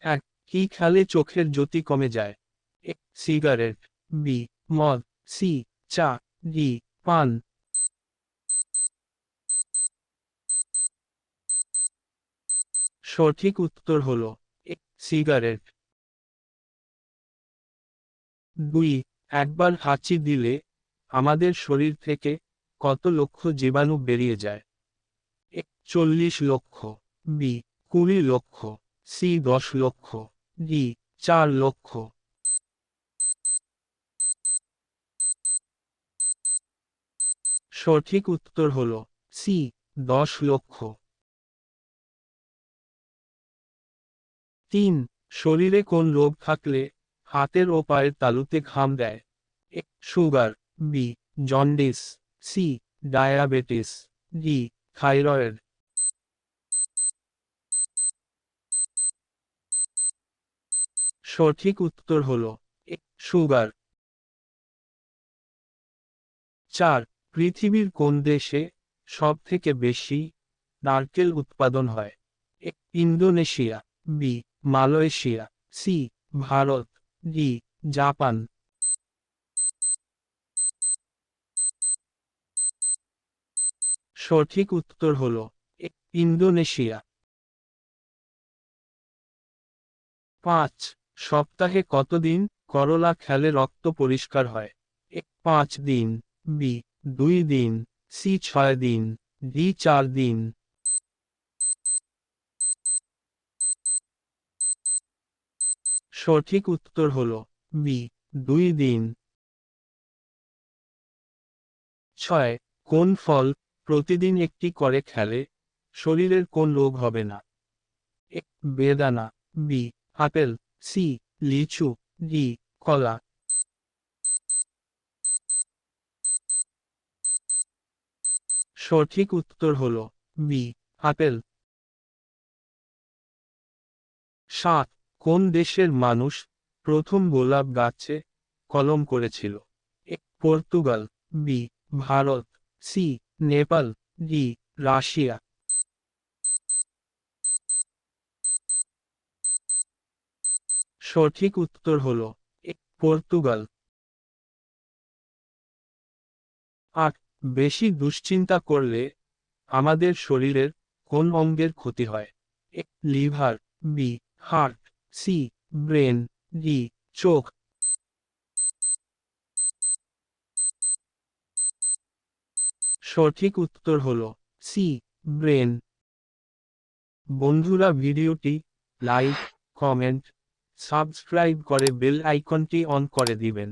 এক, কি খেলে চোখের জ্যোতি কমে যায়? A, cigarette. বি, মদ। সি, চা। ডি, পান। সঠিক উত্তর হল, এ, সিগারেট। দুই, একবার হাঁচি দিলে আমাদের শরীর থেকে কত লক্ষ জীবাণু বেরিয়ে যায়? চল্লিশ লক্ষ। বি, কুড়ি লক্ষ। সি দশ লক্ষ, ডি চার লক্ষ। সঠিক উত্তর হল সি দশ লক্ষ। তিন, শরীরে কোন রোগ থাকলে হাতের ও পায়ের তালুতে ঘাম দেয়? এক sugar, B, jaundice, C, diabetes, D, thyroid. সঠিক উত্তর হল সুগার। চার, পৃথিবীর কোন দেশে সব থেকে বেশি নারকেল উৎপাদন হয়? Indonesia, B, Malaysia, C, Bharat, D, Japan. সঠিক উত্তর হল ইন্দোনেশিয়া। পাঁচ সপ্তাহে কতদিন করলা খেলে রক্ত পরিষ্কার হয়? এক পাঁচ দিন, বি, দুই দিন, সি, ছয় দিন, ডি, চার দিন। সঠিক উত্তর হল বি, দুই দিন। ছয়, কোন ফল প্রতিদিন একটি করে খেলে? শরীরের কোন রোগ হবে না? এক বেদানা। B, apple. সি লিচু ডি কলা সঠিক উত্তর হল বি, আপেল। সাত, কোন দেশের মানুষ প্রথম গোলাপ গাছে কলম করেছিল? এক Portugal, B, Bharat, C, Nepal, D, Russia. সঠিক উত্তর হল পর্তুগাল। আট বেশি দুশ্চিন্তা করলে আমাদের শরীরের কোন অঙ্গের ক্ষতি হয়? এক liver, B, heart, C, brain, D, চোখ। সঠিক উত্তর হল সি, ব্রেন। বন্ধুরা, ভিডিওটি লাইক, কমেন্ট সাবস্ক্রাইব করে বেল আইকনটি অন করে দিবেন।